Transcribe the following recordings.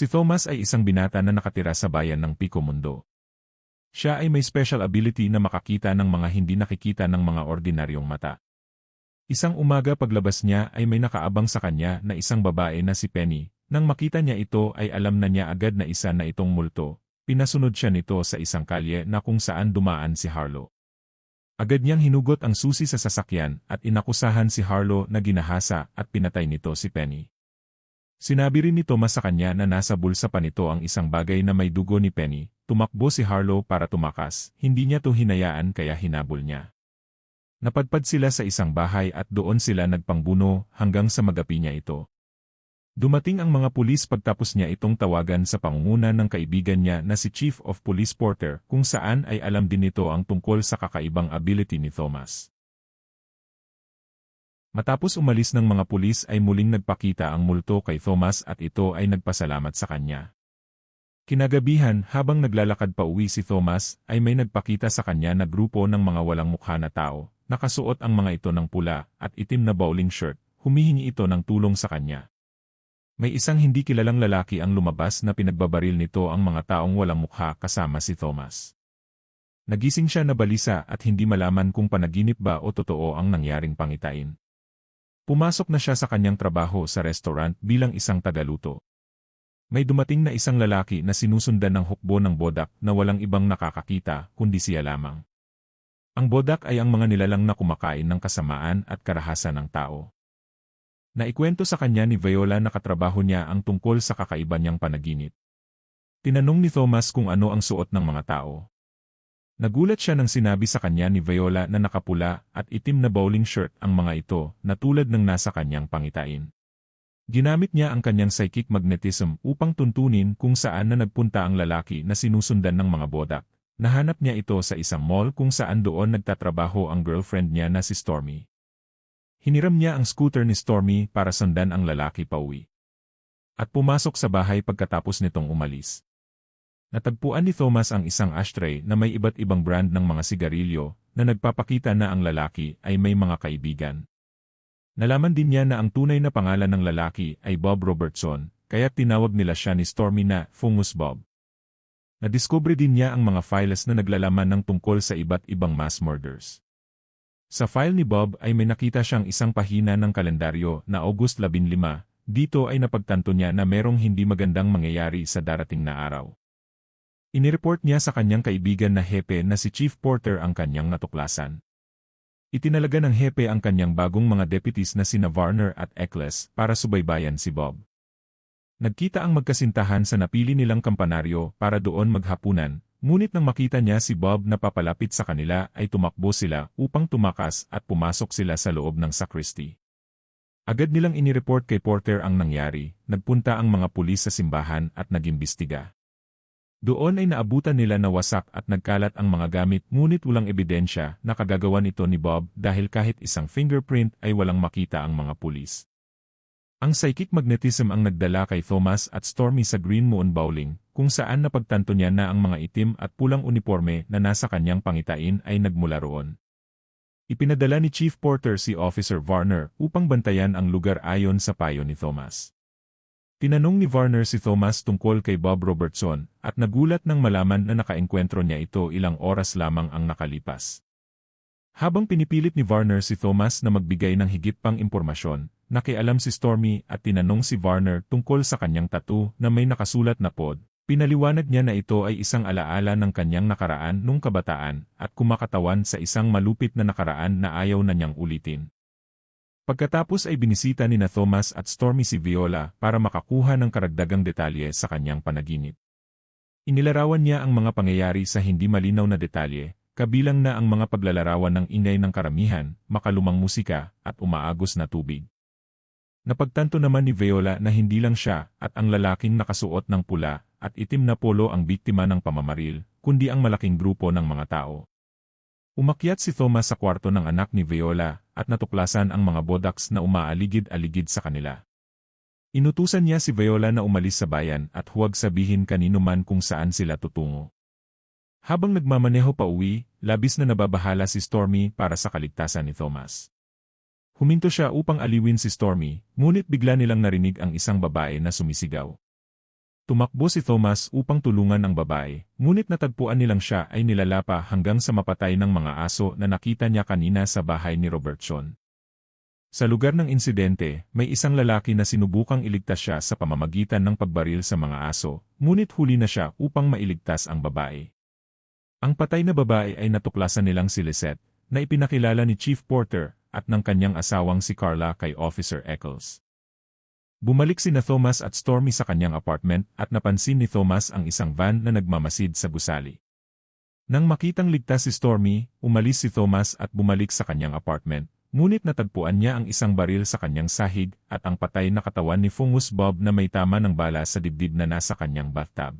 Si Thomas ay isang binata na nakatira sa bayan ng Pico Mundo. Siya ay may special ability na makakita ng mga hindi nakikita ng mga ordinaryong mata. Isang umaga paglabas niya ay may nakaabang sa kanya na isang babae na si Penny. Nang makita niya ito ay alam na niya agad na isa na itong multo. Pinasunod siya nito sa isang kalye na kung saan dumaan si Harlow. Agad niyang hinugot ang susi sa sasakyan at inakusahan si Harlow na ginahasa at pinatay nito si Penny. Sinabi rin ni Thomas sa kanya na nasa bulsa pa nito ang isang bagay na may dugo ni Penny. Tumakbo si Harlow para tumakas, hindi niya to hinayaan kaya hinabol niya. Napadpad sila sa isang bahay at doon sila nagpangbuno hanggang sa magapi niya ito. Dumating ang mga pulis pagtapos niya itong tawagan sa pangunguna ng kaibigan niya na si Chief of Police Porter kung saan ay alam din nito ang tungkol sa kakaibang ability ni Thomas. Matapos umalis ng mga pulis ay muling nagpakita ang multo kay Thomas at ito ay nagpasalamat sa kanya. Kinagabihan habang naglalakad pa uwi si Thomas ay may nagpakita sa kanya na grupo ng mga walang mukha na tao, nakasuot ang mga ito ng pula at itim na bowling shirt, humihingi ito ng tulong sa kanya. May isang hindi kilalang lalaki ang lumabas na pinagbabaril nito ang mga taong walang mukha kasama si Thomas. Nagising siya na balisa at hindi malaman kung panaginip ba o totoo ang nangyaring pangitain. Pumasok na siya sa kanyang trabaho sa restaurant bilang isang tagaluto. May dumating na isang lalaki na sinusundan ng hukbo ng bodak na walang ibang nakakakita kundi siya lamang. Ang bodak ay ang mga nilalang na kumakain ng kasamaan at karahasan ng tao. Naikwento sa kanya ni Viola na katrabaho niya ang tungkol sa kakaiba niyang panaginip. Tinanong ni Thomas kung ano ang suot ng mga tao. Nagulat siya nang sinabi sa kanya ni Viola na nakapula at itim na bowling shirt ang mga ito na tulad ng nasa kanyang pangitain. Ginamit niya ang kanyang psychic magnetism upang tuntunin kung saan na nagpunta ang lalaki na sinusundan ng mga bodak. Nahanap niya ito sa isang mall kung saan doon nagtatrabaho ang girlfriend niya na si Stormy. Hiniram niya ang scooter ni Stormy para sundan ang lalaki pauwi. At pumasok sa bahay pagkatapos nitong umalis. Natagpuan ni Thomas ang isang ashtray na may iba't ibang brand ng mga sigarilyo na nagpapakita na ang lalaki ay may mga kaibigan. Nalaman din niya na ang tunay na pangalan ng lalaki ay Bob Robertson, kaya tinawag nila siya ni Stormy na Fungus Bob. Nadiskubre din niya ang mga files na naglalaman ng tungkol sa iba't ibang mass murders. Sa file ni Bob ay may nakita siyang isang pahina ng kalendaryo na August 15, dito ay napagtanto niya na merong hindi magandang mangyayari sa darating na araw. Inireport niya sa kanyang kaibigan na hepe na si Chief Porter ang kanyang natuklasan. Itinalaga ng hepe ang kanyang bagong mga deputies na sina Varner at Eccles para subaybayan si Bob. Nagkita ang magkasintahan sa napili nilang kampanaryo para doon maghapunan, ngunit nang makita niya si Bob na papalapit sa kanila ay tumakbo sila upang tumakas at pumasok sila sa loob ng sacristy. Agad nilang inireport kay Porter ang nangyari, nagpunta ang mga pulis sa simbahan at nag-imbestiga. Doon ay naabutan nila na wasak at nagkalat ang mga gamit ngunit walang ebidensya na kagagawan ito ni Bob dahil kahit isang fingerprint ay walang makita ang mga pulis. Ang psychic magnetism ang nagdala kay Thomas at Stormy sa Green Moon Bowling, kung saan napagtanto niya na ang mga itim at pulang uniforme na nasa kanyang pangitain ay nagmula roon. Ipinadala ni Chief Porter si Officer Varner upang bantayan ang lugar ayon sa payo ni Thomas. Tinanong ni Varner si Thomas tungkol kay Bob Robertson at nagulat nang malaman na nakaengkwentro niya ito ilang oras lamang ang nakalipas. Habang pinipilit ni Varner si Thomas na magbigay ng higit pang impormasyon, nakialam si Stormy at tinanong si Varner tungkol sa kanyang tattoo na may nakasulat na pod. Pinaliwanag niya na ito ay isang alaala ng kanyang nakaraan nung kabataan at kumakatawan sa isang malupit na nakaraan na ayaw na niyang ulitin. Pagkatapos ay binisita ni na Thomas at Stormy si Viola para makakuha ng karagdagang detalye sa kanyang panaginip. Inilarawan niya ang mga pangyayari sa hindi malinaw na detalye, kabilang na ang mga paglalarawan ng ingay ng karamihan, makalumang musika, at umaagos na tubig. Napagtanto naman ni Viola na hindi lang siya at ang lalaking nakasuot ng pula at itim na polo ang biktima ng pamamaril, kundi ang malaking grupo ng mga tao. Umakyat si Thomas sa kwarto ng anak ni Viola at natuklasan ang mga bodaks na umaaligid-aligid sa kanila. Inutusan niya si Viola na umalis sa bayan at huwag sabihin kanino man kung saan sila tutungo. Habang nagmamaneho pa uwi, labis na nababahala si Stormy para sa kaligtasan ni Thomas. Huminto siya upang aliwin si Stormy, ngunit bigla nilang narinig ang isang babae na sumisigaw. Tumakbo si Thomas upang tulungan ang babae, ngunit natagpuan nilang siya ay nilalapa hanggang sa mapatay ng mga aso na nakita niya kanina sa bahay ni Robertson. Sa lugar ng insidente, may isang lalaki na sinubukang iligtas siya sa pamamagitan ng pagbaril sa mga aso, ngunit huli na siya upang mailigtas ang babae. Ang patay na babae ay natuklasan nilang si Lisette, na ipinakilala ni Chief Porter at ng kanyang asawang si Carla kay Officer Eccles. Bumalik sina Thomas at Stormy sa kanyang apartment at napansin ni Thomas ang isang van na nagmamasid sa gusali. Nang makitang ligtas si Stormy, umalis si Thomas at bumalik sa kanyang apartment, ngunit natagpuan niya ang isang baril sa kanyang sahig at ang patay na katawan ni Fungus Bob na may tama ng bala sa dibdib na nasa kanyang bathtub.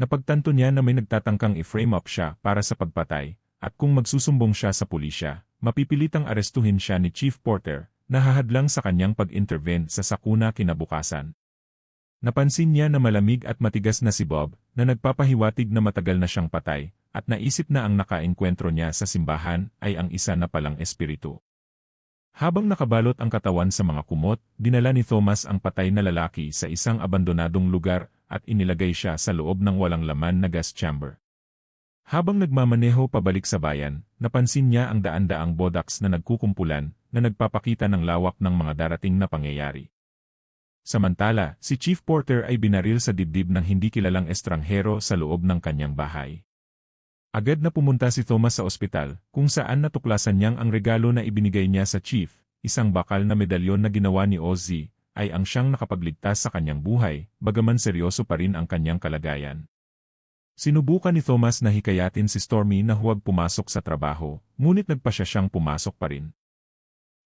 Napagtanto niya na may nagtatangkang i-frame up siya para sa pagpatay, at kung magsusumbong siya sa pulisya, mapipilitang arestuhin siya ni Chief Porter, nahahadlang sa kanyang pag-intervene sa sakuna kinabukasan. Napansin niya na malamig at matigas na si Bob, na nagpapahiwatig na matagal na siyang patay, at naisip na ang nakaengkwentro niya sa simbahan ay ang isa na palang espiritu. Habang nakabalot ang katawan sa mga kumot, dinala ni Thomas ang patay na lalaki sa isang abandonadong lugar at inilagay siya sa loob ng walang laman na gas chamber. Habang nagmamaneho pabalik sa bayan, napansin niya ang daan-daang bodaks na nagkukumpulan na nagpapakita ng lawak ng mga darating na pangyayari. Samantala, si Chief Porter ay binaril sa dibdib ng hindi kilalang estranghero sa loob ng kanyang bahay. Agad na pumunta si Thomas sa ospital, kung saan natuklasan niyang ang regalo na ibinigay niya sa Chief, isang bakal na medalyon na ginawa ni Ozzy, ay ang siyang nakapagligtas sa kanyang buhay, bagaman seryoso pa rin ang kanyang kalagayan. Sinubukan ni Thomas na hikayatin si Stormy na huwag pumasok sa trabaho, ngunit nagpa siya siyang pumasok pa rin.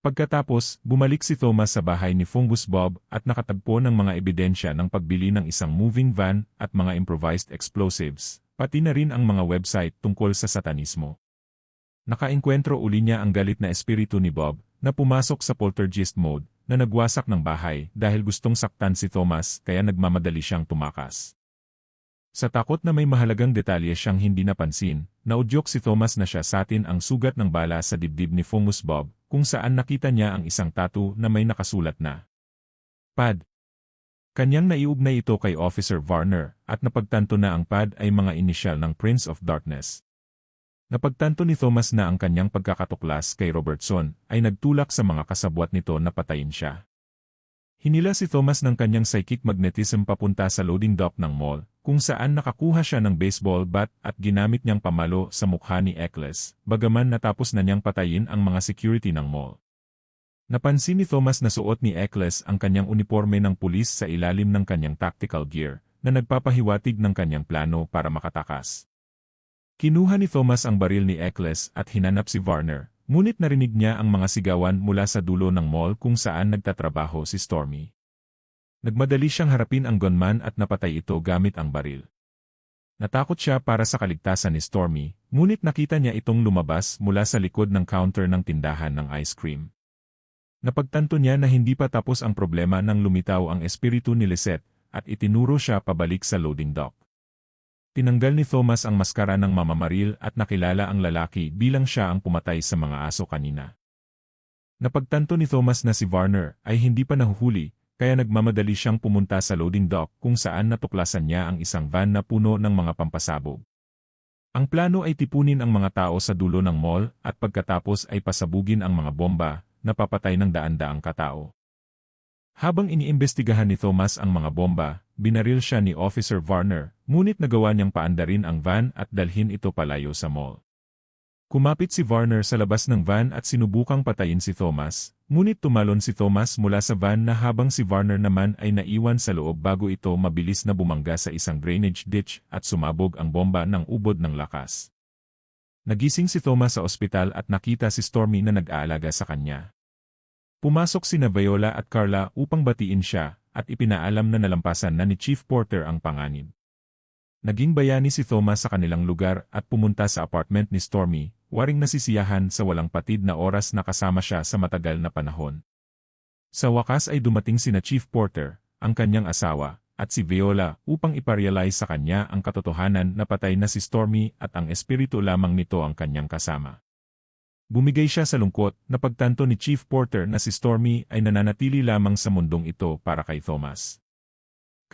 Pagkatapos, bumalik si Thomas sa bahay ni Fungus Bob at nakatagpo ng mga ebidensya ng pagbili ng isang moving van at mga improvised explosives, pati na rin ang mga website tungkol sa satanismo. Nakaengkwentro uli niya ang galit na espiritu ni Bob, na pumasok sa poltergeist mode, na nagwasak ng bahay dahil gustong saktan si Thomas kaya nagmamadali siyang tumakas. Sa takot na may mahalagang detalye siyang hindi napansin, naudyok si Thomas na siya satin ang sugat ng bala sa dibdib ni Fungus Bob, kung saan nakita niya ang isang tattoo na may nakasulat na Pad. Kanyang naiugnay ito kay Officer Varner at napagtanto na ang pad ay mga inisyal ng Prince of Darkness. Napagtanto ni Thomas na ang kanyang pagkakatuklas kay Robertson ay nagtulak sa mga kasabwat nito na patayin siya. Hinila si Thomas ng kanyang psychic magnetism papunta sa loading dock ng mall kung saan nakakuha siya ng baseball bat at ginamit niyang pamalo sa mukha ni Eccles, bagaman natapos na niyang patayin ang mga security ng mall. Napansin ni Thomas na suot ni Eccles ang kanyang uniforme ng pulis sa ilalim ng kanyang tactical gear, na nagpapahiwatig ng kanyang plano para makatakas. Kinuha ni Thomas ang baril ni Eccles at hinanap si Varner, ngunit narinig niya ang mga sigawan mula sa dulo ng mall kung saan nagtatrabaho si Stormy. Nagmadali siyang harapin ang gunman at napatay ito gamit ang baril. Natakot siya para sa kaligtasan ni Stormy, ngunit nakita niya itong lumabas mula sa likod ng counter ng tindahan ng ice cream. Napagtanto niya na hindi pa tapos ang problema nang lumitaw ang espiritu ni Lisette at itinuro siya pabalik sa loading dock. Tinanggal ni Thomas ang maskara ng mamamaril at nakilala ang lalaki bilang siya ang pumatay sa mga aso kanina. Napagtanto ni Thomas na si Varner ay hindi pa nahuhuli kaya nagmamadali siyang pumunta sa loading dock kung saan natuklasan niya ang isang van na puno ng mga pampasabog. Ang plano ay tipunin ang mga tao sa dulo ng mall at pagkatapos ay pasabugin ang mga bomba na papatay ng daan-daang katao. Habang iniimbestigahan ni Thomas ang mga bomba, binaril siya ni Officer Varner, ngunit nagawa niyang paandarin ang van at dalhin ito palayo sa mall. Kumapit si Varner sa labas ng van at sinubukang patayin si Thomas, Ngunit tumalon si Thomas mula sa van na habang si Varner naman ay naiwan sa loob bago ito mabilis na bumangga sa isang drainage ditch at sumabog ang bomba ng ubod ng lakas. Nagising si Thomas sa ospital at nakita si Stormy na nag-aalaga sa kanya. Pumasok si Viola at Carla upang batiin siya at ipinaalam na nalampasan na ni Chief Porter ang panganib. Naging bayani si Thomas sa kanilang lugar at pumunta sa apartment ni Stormy waring nasisiyahan sa walang patid na oras na kasama siya sa matagal na panahon. Sa wakas ay dumating sina Chief Porter, ang kanyang asawa, at si Viola upang iparealize sa kanya ang katotohanan na patay na si Stormy at ang espiritu lamang nito ang kanyang kasama. Bumigay siya sa lungkot na pagtanto ni Chief Porter na si Stormy ay nananatili lamang sa mundong ito para kay Thomas.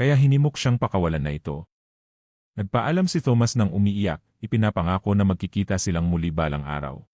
kaya hinimok siyang pakawalan na ito. Nagpaalam si Thomas ng umiiyak, ipinapangako na magkikita silang muli balang araw.